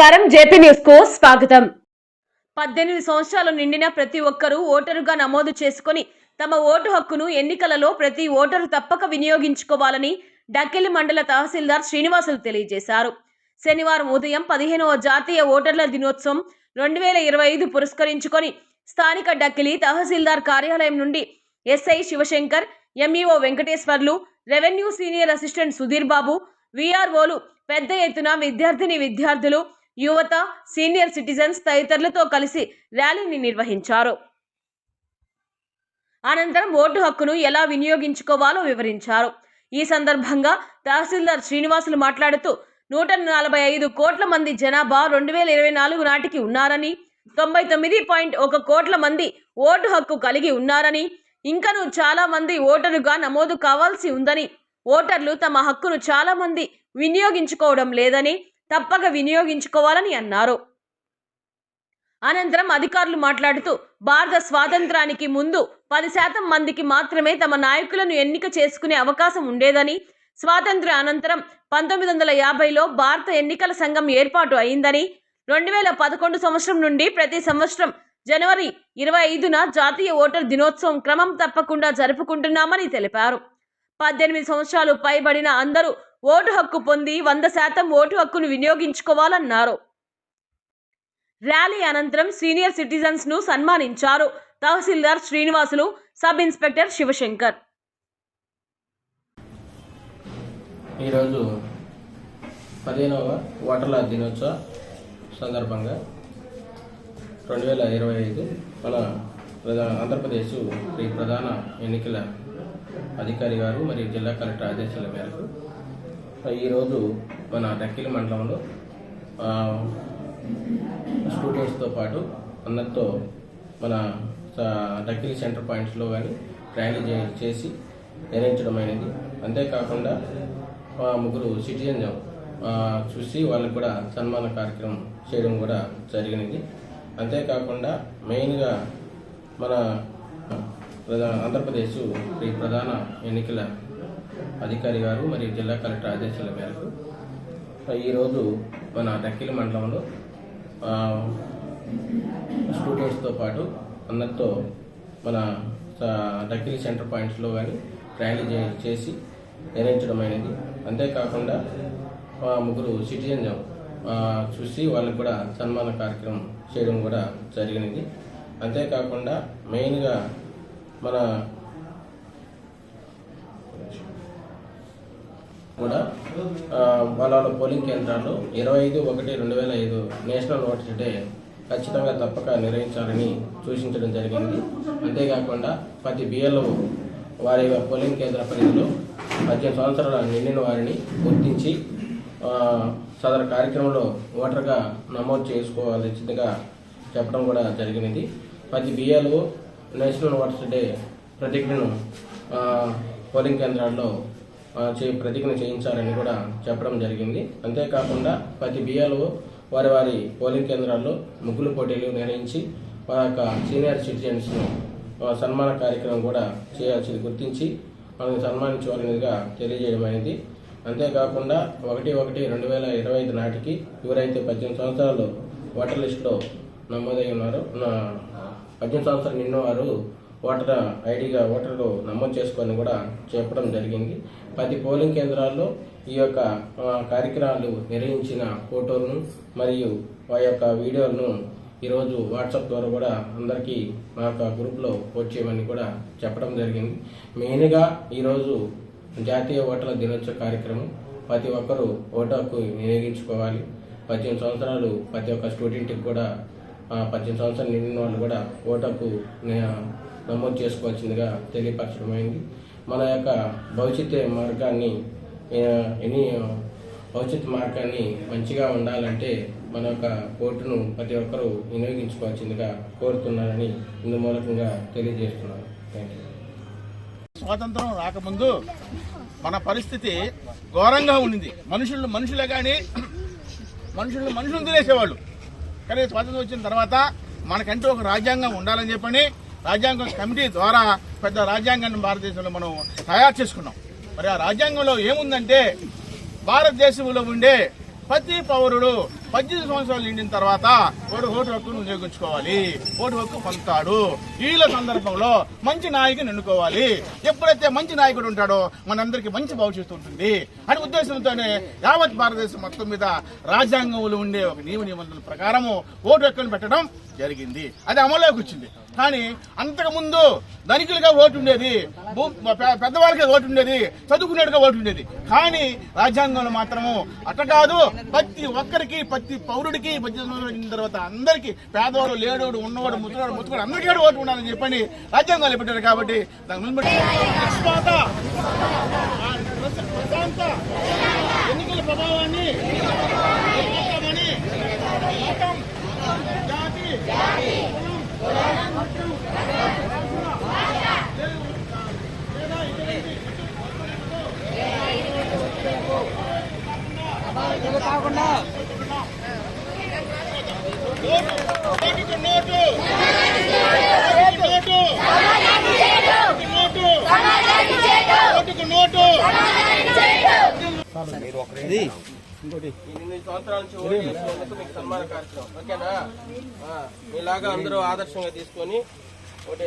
నమస్కారం. జేపీ న్యూస్కు స్వాగతం. పద్దెనిమిది సంవత్సరాలు నిండిన ప్రతి ఒక్కరూ ఓటరుగా నమోదు చేసుకొని తమ ఓటు హక్కును ఎన్నికలలో ప్రతి ఓటరు తప్పక వినియోగించుకోవాలని డక్కెలి మండల తహసీల్దార్ శ్రీనివాసులు తెలియజేశారు. శనివారం ఉదయం పదిహేనవ జాతీయ ఓటర్ల దినోత్సవం రెండు వేల ఇరవై ఐదు పురస్కరించుకొని స్థానిక డక్కిలి తహసీల్దార్ కార్యాలయం నుండి SI Sivashankar MEO Venkateswarlu revenue senior assistant Sudheer Babu విఆర్ఓలు పెద్ద ఎత్తున విద్యార్థిని విద్యార్థులు యువత సీనియర్ సిటిజన్స్ తదితరులతో కలిసి ర్యాలీని నిర్వహించారు. అనంతరం ఓటు హక్కును ఎలా వినియోగించుకోవాలో వివరించారు. ఈ సందర్భంగా తహసీల్దార్ శ్రీనివాసులు మాట్లాడుతూ నూట నలభై ఐదు కోట్ల మంది జనాభా రెండు వేల ఇరవై నాలుగు నాటికి ఉన్నారని తొంభై తొమ్మిది పాయింట్ ఒక కోట్ల మంది ఓటు హక్కు కలిగి ఉన్నారని ఇంకనూ చాలా మంది ఓటరుగా నమోదు కావాల్సి ఉందని ఓటర్లు తమ హక్కును చాలా మంది వినియోగించుకోవడం లేదని తప్పక వినియోగించుకోవాలని అన్నారు. అనంతరం అధికారులు మాట్లాడుతూ భారత స్వాతంత్రానికి ముందు పది శాతం మందికి మాత్రమే తమ నాయకులను ఎన్నిక చేసుకునే అవకాశం ఉండేదని స్వాతంత్ర్య అనంతరం పంతొమ్మిది వందల యాభైలో భారత ఎన్నికల సంఘం ఏర్పాటు అయిందని రెండు వేల పదకొండు సంవత్సరం నుండి ప్రతి సంవత్సరం జనవరి ఇరవై ఐదున జాతీయ ఓటర్ దినోత్సవం క్రమం తప్పకుండా జరుపుకుంటున్నామని తెలిపారు. పద్దెనిమిది సంవత్సరాలు పైబడిన అందరూ ఓటు హక్కు పొంది వంద శాతం ఓటు హక్కును వినియోగించుకోవాలన్నారు. ర్యాలీ అనంతరం సీనియర్ సిటిజన్స్ను సన్మానించారు తహసీల్దార్ శ్రీనివాసులు సబ్ ఇన్స్పెక్టర్ శివశంకర్. ఈరోజు పదిహేనవ ఓటర్ల దినోత్సవ సందర్భంగా రెండు వేల ఇరవై ఐదు మన ప్రధాన ఆంధ్రప్రదేశ్ శ్రీ ప్రధాన ఎన్నికల అధికారి గారు మరియు జిల్లా కలెక్టర్ ఆదేశాల మేరకు ఈరోజు మన డక్కిలి మండలంలో స్టూడెంట్స్తో పాటు అందరితో మన స- సెంటర్ పాయింట్స్లో కానీ ర్యాలీ చేసి నిర్ణయించడం అనేది అంతేకాకుండా ముగ్గురు సిటిజన్ చూసి వాళ్ళకి కూడా సన్మాన కార్యక్రమం చేయడం కూడా జరిగినది. అంతేకాకుండా మెయిన్గా మన ప్రధా- ఆంధ్రప్రదేశ్ శ్రీ ప్రధాన ఎన్నికల అధికారి గారు మరియు జిల్లా కలెక్టర్ ఆదేశాల మేరకు ఈరోజు మన దక్కిలి మండలంలో స్టూడెంట్స్తో పాటు అందరితో మన దక్కిలి సెంటర్ పాయింట్స్లో కానీ ర్యాలీ చే- చేసి నిర్వహించడం అనేది అంతేకాకుండా ముగ్గురు సిటిజన్ చూసి వాళ్ళకి కూడా సన్మాన కార్యక్రమం చేయడం కూడా జరిగినది. అంతేకాకుండా మెయిన్గా మన కూడా వాళ్ళ పోలింగ్ కేంద్రాల్లో ఇరవై ఐదు ఒకటి రెండు వేల ఐదు నేషనల్ ఓటర్ డే ఖచ్చితంగా తప్పక నిర్వహించాలని సూచించడం జరిగింది. అంతేకాకుండా ప్రతి బిఎల్ఓ వారి పోలింగ్ కేంద్ర పరిధిలో పద్దెనిమిది సంవత్సరాల నిండిన వారిని గుర్తించి సదరు కార్యక్రమంలో ఓటర్గా నమోదు చేసుకోవాల్సిందిగా చెప్పడం కూడా జరిగినది. ప్రతి బిఎల్ఓ నేషనల్ ఓటర్స్ డే ప్రతిజ్ఞను పోలింగ్ కేంద్రాల్లో చే ప్రతిజ్ఞ చేయించాలని కూడా చెప్పడం జరిగింది. అంతేకాకుండా ప్రతి బియ్యాలు వారి వారి పోలింగ్ కేంద్రాల్లో ముగ్గులు పోటీలు నిర్వహించి వారి యొక్క సీనియర్ సిటిజన్స్ను సన్మాన కార్యక్రమం కూడా చేయాల్సింది గుర్తించి వాళ్ళని సన్మానించవలనిదిగా తెలియజేయడం అనేది. అంతేకాకుండా ఒకటి ఒకటి రెండు వేల ఇరవై ఐదు నాటికి ఎవరైతే పద్దెనిమిది సంవత్సరాలు ఓటర్ లిస్టులో నమోదై ఉన్నారో పద్దెనిమిది సంవత్సరాలు నిన్న వారు ఓటర్ ఐడిగా ఓటర్లు నమోదు చేసుకొని కూడా చెప్పడం జరిగింది. పది పోలింగ్ కేంద్రాల్లో ఈ యొక్క కార్యక్రమాలు నిర్వహించిన ఫోటోలను మరియు ఆ యొక్క వీడియోలను ఈరోజు వాట్సాప్ ద్వారా కూడా అందరికీ మా యొక్క గ్రూప్లో పోస్ట్ చేయమని కూడా చెప్పడం జరిగింది. మెయిన్గా ఈరోజు జాతీయ ఓటర్ల దినోత్సవ కార్యక్రమం ప్రతి ఒక్కరూ ఓటు హక్కు వినియోగించుకోవాలి పద్దెనిమిది సంవత్సరాలు ప్రతి ఒక్క స్టూడెంట్కి కూడా పద్దెనిమిది సంవత్సరాలు నిండిన వాళ్ళు కూడా ఓటకు నమోదు చేసుకోవాల్సిందిగా తెలియపరచడం అయింది. మన యొక్క భవిష్యత్ మార్గాన్ని ఎనీ ఎన్ని భవిష్యత్ మార్గాన్ని మంచిగా ఉండాలంటే మన యొక్క ఓటును ప్రతి ఒక్కరూ వినియోగించుకోవాల్సిందిగా కోరుతున్నారని ఇందు మూలకంగా తెలియజేస్తున్నాను. థ్యాంక్ యూ స్వాతంత్రం రాకముందు మన పరిస్థితి ఘోరంగా ఉండింది. మనుషులు మనుషులే కానీ మనుషులు మనుషులు తినేసేవాళ్ళు కానీ స్వాతంత్రం వచ్చిన తర్వాత మనకంటూ ఒక రాజ్యాంగం ఉండాలని చెప్పని రాజ్యాంగం కమిటీ ద్వారా పెద్ద రాజ్యాంగాన్ని భారతదేశంలో మనం తయారు చేసుకున్నాం. మరి ఆ రాజ్యాంగంలో ఏముందంటే భారతదేశంలో ఉండే ప్రతి పౌరుడు పద్దెనిమిది సంవత్సరాలు నిండిన తర్వాత వాడు ఓటు హక్కును వినియోగించుకోవాలి ఓటు హక్కు పొందుతాడు. వీళ్ళ సందర్భంలో మంచి నాయకుని ఎన్నుకోవాలి. ఎప్పుడైతే మంచి నాయకుడు ఉంటాడో మనందరికీ మంచి భవిష్యత్తు ఉంటుంది. అని ఉద్దేశంతోనే యావత్ భారతదేశం మొత్తం మీద రాజ్యాంగంలో ఉండే ఒక నియమ నిబంధనల ప్రకారము ఓటు హక్కును పెట్టడం జరిగింది. అది అమల్లోకి వచ్చింది. కానీ అంతకు ముందు ధనికులుగా ఓటు ఉండేది. పెద్దవాళ్ళకి ఓటు ఉండేది. చదువుకునేట్టుగా ఓటు ఉండేది. కానీ రాజ్యాంగంలో మాత్రము అట్ట కాదు. ప్రతి ఒక్కరికి ప్రతి పౌరుడికి పద్దెనిమిది సంవత్సరాలు తర్వాత అందరికీ పేదవాడు లేడోడు ఉన్నవాడు ముసలాడు ముసలాడు అందరికీ కూడా ఓటు ఉండాలని చెప్పని రాజ్యాంగాలు పెట్టారు కాబట్టి దాని ముందు ప్రశాంత ఎన్నికల ప్రభావాన్ని నిర్వహిస్తామని జాతి ఓటుకు నోటు ఓటుకు నోటు ఓటుకు నోటు. ఓటుకు నోటు ఎనిమిది సంవత్సరాల నుంచి ఓటు చేసినందుకు మీకు సన్మాన కార్యక్రమం. ఓకేనా? మీలాగా అందరూ ఆదర్శంగా తీసుకొని ఓటు